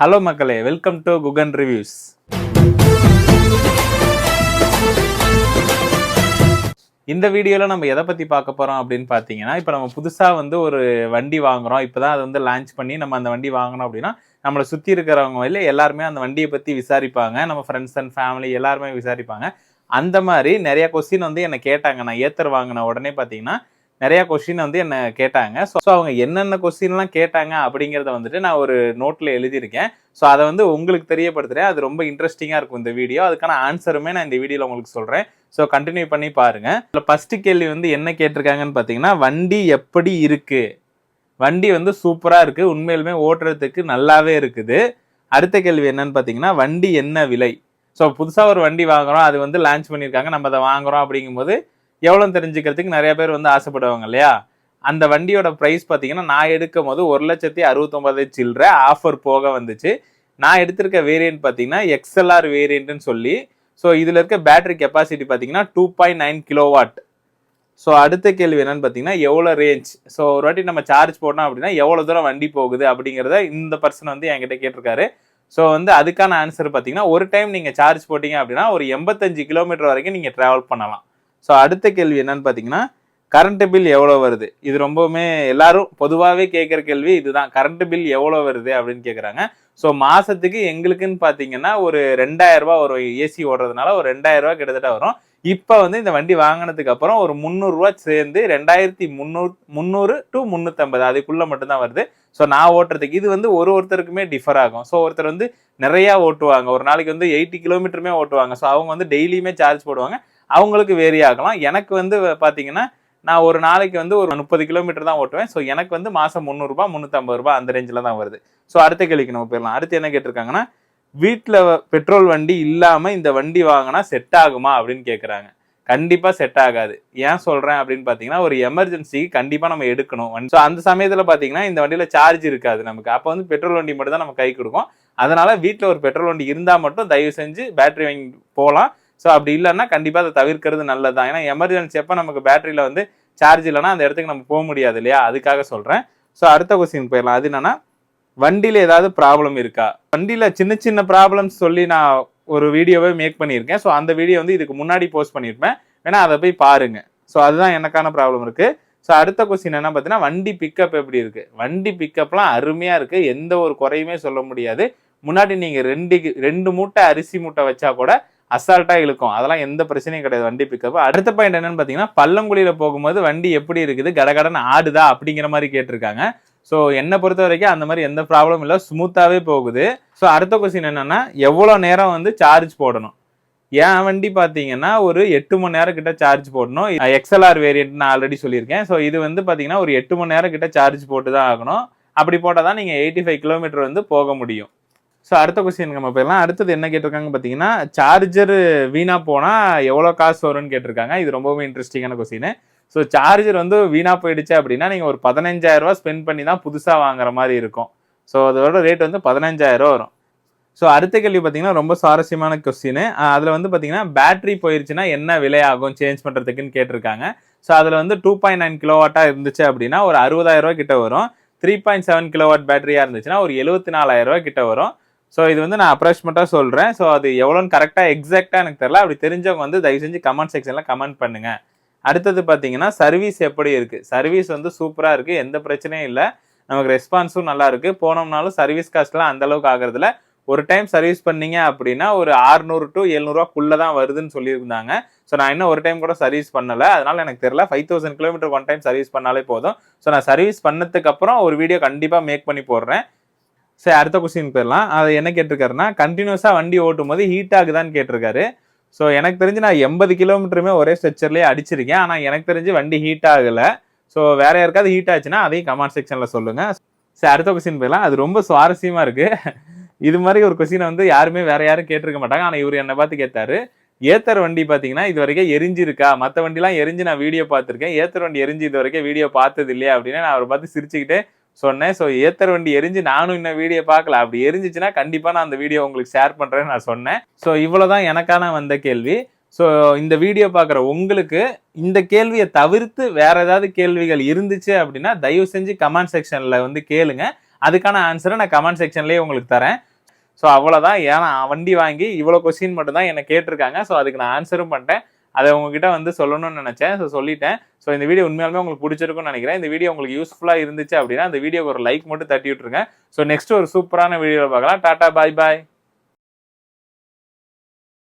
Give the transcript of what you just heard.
Hello மக்களே welcome to Guhan reviews இந்த வீடியோவில் நம்ம எதை பற்றி பார்க்க போகிறோம் அப்படின்னு பார்த்தீங்கன்னா இப்போ நம்ம புதுசாக வந்து ஒரு வண்டி வாங்குகிறோம் இப்போ தான் அதை வந்து லான்ச் பண்ணி நம்ம அந்த வண்டி வாங்கணும் அப்படின்னா நம்மளை சுற்றி இருக்கிறவங்க இல்லை எல்லாருமே அந்த வண்டியை பற்றி விசாரிப்பாங்க. நம்ம ஃப்ரெண்ட்ஸ் அண்ட் ஃபேமிலி எல்லாருமே விசாரிப்பாங்க. அந்த மாதிரி நிறைய கொஸ்டின் வந்து என்னை கேட்டாங்க. நான் ஏத்தர் வாங்கின உடனே பார்த்தீங்கன்னா நிறையா கொஸ்டின் வந்து என்னை கேட்டாங்க. ஸோ அவங்க என்னென்ன கொஸ்டின்லாம் கேட்டாங்க அப்படிங்கிறத வந்துட்டு நான் ஒரு நோட்டில் எழுதியிருக்கேன். ஸோ அதை வந்து உங்களுக்கு தெரியப்படுத்துகிறேன் அது ரொம்ப இன்ட்ரெஸ்டிங்காக இருக்கும் இந்த வீடியோ அதுக்கான ஆன்சருமே நான் இந்த வீடியோவில் உங்களுக்கு சொல்கிறேன் ஸோ கண்டினியூ பண்ணி பாருங்கள் இதில் ஃபஸ்ட்டு கேள்வி வந்து என்ன கேட்டிருக்காங்கன்னு பார்த்தீங்கன்னா வண்டி எப்படி இருக்குது வண்டி வந்து சூப்பராக இருக்குது உண்மையிலுமே ஓட்டுறதுக்கு நல்லாவே இருக்குது. அடுத்த கேள்வி என்னன்னு பார்த்தீங்கன்னா வண்டி என்ன விலை? ஸோ புதுசாக ஒரு வண்டி வாங்குகிறோம் அது வந்து லான்ச் பண்ணியிருக்காங்க. நம்ம அதை வாங்குகிறோம் அப்படிங்கும்போது எவ்வளோ தெரிஞ்சுக்கிறதுக்கு நிறைய பேர் வந்து ஆசைப்படுவாங்க இல்லையா? அந்த வண்டியோட ப்ரைஸ் பார்த்தீங்கன்னா நான் எடுக்கும் போது ஒரு லட்சத்தி அறுபத்தொம்பது சில்லற ஆஃபர் போக வந்துச்சு. நான் எடுத்திருக்க வேரியன்ட் பார்த்தீங்கன்னா எக்ஸ்எல்ஆர் வேரியன்ட்னு சொல்லி ஸோ இதில் இருக்க பேட்டரி கெப்பாசிட்டி பார்த்தீங்கன்னா two point nine kilowatt so அடுத்த கேள்வி என்னன்னு பார்த்தீங்கன்னா எவ்வளோ ரேஞ்ச் ஸோ ஒரு வாட்டி நம்ம சார்ஜ் போட்டோம் அப்படின்னா எவ்வளோ தூரம் வண்டி போகுது அப்படிங்கிறத இந்த பர்சன் வந்து என்கிட்ட கேட்டிருக்காரு. ஸோ வந்து அதுக்கான ஆன்சர் பார்த்தீங்கன்னா ஒரு டைம் நீங்கள் சார்ஜ் போட்டீங்க அப்படின்னா ஒரு எண்பத்தஞ்சு கிலோமீட்டர் வரைக்கும் நீங்கள் ட்ராவல் பண்ணலாம். ஸோ அடுத்த கேள்வி என்னன்னு பார்த்தீங்கன்னா கரண்ட் பில் எவ்வளோ வருது? இது ரொம்பவுமே எல்லாரும் பொதுவாகவே கேட்குற கேள்வி இதுதான். கரண்ட் பில் எவ்வளோ வருது அப்படின்னு கேட்குறாங்க ஸோ மாதத்துக்கு எங்களுக்குன்னு பார்த்தீங்கன்னா ஒரு ரெண்டாயிரம் ரூபாய் ஒரு ஏசி ஓடுறதுனால ஒரு ரெண்டாயிரம் கிட்டத்தட்ட வரும். இப்போ வந்து இந்த வண்டி வாங்கினதுக்கு அப்புறம் ஒரு முந்நூறுரூவா சேர்ந்து ரெண்டாயிரத்தி முந்நூறு முந்நூறு டு முந்நூற்றம்பது அதுக்குள்ளே மட்டும்தான் வருது. ஸோ நான் ஓட்டுறதுக்கு இது வந்து ஒரு ஒருத்தருக்குமே டிஃபர் ஆகும். ஸோ ஒருத்தர் வந்து நிறையா ஓட்டுவாங்க. ஒரு நாளைக்கு வந்து எயிட்டி கிலோமீட்டருமே ஓட்டுவாங்க. ஸோ அவங்க வந்து டெய்லியுமே சார்ஜ் போடுவாங்க. அவங்களுக்கு வேரி ஆகலாம். எனக்கு வந்து பார்த்தீங்கன்னா நான் ஒரு நாளைக்கு வந்து ஒரு முப்பது கிலோமீட்டர் தான் ஓட்டுவேன். ஸோ எனக்கு வந்து மாதம் முந்நூறுரூபா முந்நூற்றம்பது ரூபா அந்த ரேஞ்சில் தான் வருது. ஸோ அடுத்த கேள்விக்கு நம்ம போயிடலாம். அடுத்து என்ன கேட்டிருக்காங்கன்னா வீட்டில் பெட்ரோல் வண்டி இல்லாமல் இந்த வண்டி வாங்கினா செட் ஆகுமா அப்படின்னு கேட்குறாங்க கண்டிப்பாக செட் ஆகாது. ஏன் சொல்கிறேன் அப்படின்னு பார்த்தீங்கன்னா ஒரு எமர்ஜென்சிக்கு கண்டிப்பாக நம்ம எடுக்கணும். வண்டி ஸோ அந்த சமயத்தில் பார்த்தீங்கன்னா இந்த வண்டியில் சார்ஜ் இருக்காது நமக்கு. அப்போ வந்து பெட்ரோல் வண்டி மட்டும் தான் நம்ம கை கொடுக்கும். அதனால் வீட்டில் ஒரு பெட்ரோல் வண்டி இருந்தால் மட்டும் தயவு செஞ்சு பேட்டரி வாங்கி போகலாம் ஸோ அப்படி இல்லைன்னா கண்டிப்பாக அதை தவிர்க்கிறது நல்லது தான் ஏன்னா எமர்ஜென்சி அப்போ நமக்கு பேட்டரியில் வந்து சார்ஜ் இல்லைன்னா அந்த இடத்துக்கு நம்ம போக முடியாது இல்லையா? அதுக்காக சொல்கிறேன் ஸோ அடுத்த கொஸ்டின் போயிடலாம். அது என்னன்னா வண்டியில் ஏதாவது ப்ராப்ளம் இருக்கா? வண்டியில் சின்ன சின்ன ப்ராப்ளம்ஸ் சொல்லி நான் ஒரு வீடியோவே மேக் பண்ணியிருக்கேன். ஸோ அந்த வீடியோ வந்து இதுக்கு முன்னாடி போஸ்ட் பண்ணியிருப்பேன். வேணா அதை போய் பாருங்க. ஸோ அதுதான் எனக்கான ப்ராப்ளம் இருக்குது ஸோ அடுத்த கொஸ்டின் என்ன பார்த்தீங்கன்னா வண்டி பிக்கப் எப்படி இருக்குது வண்டி பிக்கப்லாம் அருமையாக இருக்குது எந்த ஒரு குறையுமே சொல்ல முடியாது. முன்னாடி நீங்கள் ரெண்டு ரெண்டு மூட்டை அரிசி மூட்டை வச்சா கூட அசால்ட்டாக இழுக்கும். அதெல்லாம் எந்த பிரச்சனையும் கிடையாது வண்டி பிக்கப் அடுத்த பாயிண்ட் என்னன்னு பார்த்தீங்கன்னா பள்ளங்குழியில் போகும்போது வண்டி எப்படி இருக்குது கடகடன் ஆடுதா அப்படிங்கிற மாதிரி கேட்டிருக்காங்க. ஸோ என்னை பொறுத்த வரைக்கும் அந்த மாதிரி எந்த ப்ராப்ளமும் இல்லை. ஸ்மூத்தாகவே போகுது. ஸோ அடுத்த கொஸ்டின் என்னென்னா எவ்வளோ நேரம் வந்து சார்ஜ் போடணும்? என் வண்டி பார்த்தீங்கன்னா ஒரு எட்டு மணி நேரம் கிட்ட சார்ஜ் போடணும். எக்ஸ்எல்ஆர் வேரியன்ட் நான் ஆல்ரெடி சொல்லியிருக்கேன். ஸோ இது வந்து பார்த்தீங்கன்னா ஒரு எட்டு மணி நேரம் கிட்ட சார்ஜ் போட்டு தான் ஆகணும். அப்படி போட்டால் தான் நீங்கள் எயிட்டி ஃபைவ் கிலோமீட்டர் வந்து போக முடியும். ஸோ அடுத்த கொஸ்டின் நம்ம போயிடலாம். அடுத்தது என்ன கேட்டிருக்காங்க பார்த்தீங்கன்னா சார்ஜர் வீணாக போனால் எவ்வளோ காசு வரும்னு கேட்டிருக்காங்க. இது ரொம்பவே இன்ட்ரெஸ்டிங்கான கொஸ்டின் ஸோ சார்ஜர் வந்து வீணாக போயிடுச்சு அப்படின்னா நீங்கள் ஒரு பதினஞ்சாயிரரூவா ஸ்பெண்ட் பண்ணி தான் புதுசாக வாங்குற மாதிரி இருக்கும். ஸோ அதோட ரேட் வந்து பதினஞ்சாயிரரூவா வரும். ஸோ அடுத்த கேள்வி பார்த்தீங்கன்னா ரொம்ப சுவாரஸ்யமான கொஸ்டின் அதில் வந்து பார்த்தீங்கன்னா பேட்டரி போயிருச்சுன்னா என்ன விலை ஆகும் சேஞ்ச் பண்ணுறதுக்குன்னு கேட்டிருக்காங்க. ஸோ அதில் வந்து டூ பாயிண்ட் நைன் கிலோவாட்டாக இருந்துச்சு அப்படின்னா ஒரு அறுபதாயிரரூவா கிட்ட வரும். த்ரீ பாயிண்ட் செவன் கிலோவாட் பேட்டரியாக இருந்துச்சுன்னா ஒரு எழுபத்தி நாலாயிரம் ரூபா கிட்ட வரும். ஸோ இது வந்து நான் அப்ராக்சிமேட்டாக சொல்கிறேன் ஸோ அது எவ்வளோன்னு கரெக்டாக எக்ஸாக்டாக எனக்கு தெரில அப்படி தெரிஞ்சவங்க வந்து தயவு செஞ்சு கமெண்ட் செக்ஷனில் கமெண்ட் பண்ணுங்க. அடுத்தது பார்த்தீங்கன்னா சர்வீஸ் எப்படி இருக்குது சர்வீஸ் வந்து சூப்பராக இருக்குது எந்த பிரச்சனையும் இல்லை. நமக்கு ரெஸ்பான்ஸும் நல்லா இருக்குது போனோம்னாலும் சர்வீஸ் காஸ்ட்லாம் அந்த அளவுக்கு ஆகிறதுல ஒரு டைம் சர்வீஸ் பண்ணீங்க அப்படின்னா ஒரு ஆறுநூறு டு எழுநூறுவாக்குள்ளே தான் வருதுன்னு சொல்லியிருந்தாங்க. ஸோ நான் இன்னும் ஒரு டைம் கூட சர்வீஸ் பண்ணலை. அதனால் எனக்கு தெரியல. Five thousand kilometre one time service பண்ணாலே போதும். ஸோ நான் சர்வீஸ் பண்ணதுக்கப்புறம் ஒரு வீடியோ கண்டிப்பாக மேக் பண்ணி போடுறேன். சரி அடுத்த கொஸ்டின் போயிடலாம். அது என்ன கேட்டிருக்காருன்னா கண்டினியூஸாக வண்டி ஓட்டும் போது ஹீட் ஆகுதான்னு கேட்டிருக்காரு. ஸோ எனக்கு தெரிஞ்சு நான் எண்பது கிலோமீட்டருமே ஒரே ஸ்ட்ரெச்சர்லேயே அடிச்சிருக்கேன். ஆனால் எனக்கு தெரிஞ்சு வண்டி ஹீட் ஆகலை. ஸோ வேற யாருக்காவது ஹீட் ஆச்சுன்னா அதையும் கமெண்ட் செக்ஷனில் சொல்லுங்கள் சரி அடுத்த கொஸ்டின் போயிடலாம். அது ரொம்ப சுவாரஸ்யமாக இருக்குது இது மாதிரி ஒரு கொஸ்டினை வந்து யாருமே வேற யாரும் கேட்டிருக்க மாட்டாங்க. ஆனால் இவர் என்னை பார்த்து கேட்டார். ஏத்தர் வண்டி பார்த்தீங்கன்னா இது வரைக்கும் எரிஞ்சிருக்கா? மற்ற வண்டிலாம் எரிஞ்சு நான் வீடியோ பார்த்துருக்கேன். ஏத்தர் வண்டி எரிஞ்சு இது வரைக்கும் வீடியோ பார்த்தது இல்லையா அப்படின்னு நான் அவரை பார்த்து சிரிச்சுக்கிட்டே சொன்னேன். ஸோ ஏத்தர் வண்டி எரிஞ்சு நானும் இன்னும் வீடியோ பார்க்கல. அப்படி எரிஞ்சிச்சுன்னா கண்டிப்பாக நான் அந்த வீடியோ உங்களுக்கு ஷேர் பண்ணுறேன்னு நான் சொன்னேன். ஸோ இவ்வளோதான் எனக்கான வந்த கேள்வி. ஸோ இந்த வீடியோ பார்க்குற உங்களுக்கு இந்த கேள்வியை தவிர்த்து வேற ஏதாவது கேள்விகள் இருந்துச்சு அப்படின்னா தயவு செஞ்சு கமெண்ட் செக்ஷனில் வந்து கேளுங்க. அதுக்கான ஆன்சரை நான் கமெண்ட் செக்ஷன்லேயே உங்களுக்கு தரேன். ஸோ அவ்வளோதான் ஏன்னா வண்டி வாங்கி இவ்வளோ கொஸ்டின் மட்டும்தான் என்னை கேட்டிருக்காங்க. ஸோ அதுக்கு நான் ஆன்சரும் பண்ணிட்டேன் அதை உங்ககிட்ட வந்து சொல்லணும்னு நினைச்சேன். ஸோ சொல்லிட்டேன். ஸோ இந்த வீடியோ உண்மையாலுமே உங்களுக்கு பிடிச்சிருக்கும்னு நினைக்கிறேன். இந்த வீடியோ உங்களுக்கு யூஸ்ஃபுல்லாக இருந்துச்சு அப்படின்னா இந்த வீடியோக்கு ஒரு லைக் மட்டும் தட்டி விட்டுருங்க. ஸோ நெக்ஸ்ட் ஒரு சூப்பரான வீடியோவில் பார்க்கலாம். டாட்டா பாய் பாய்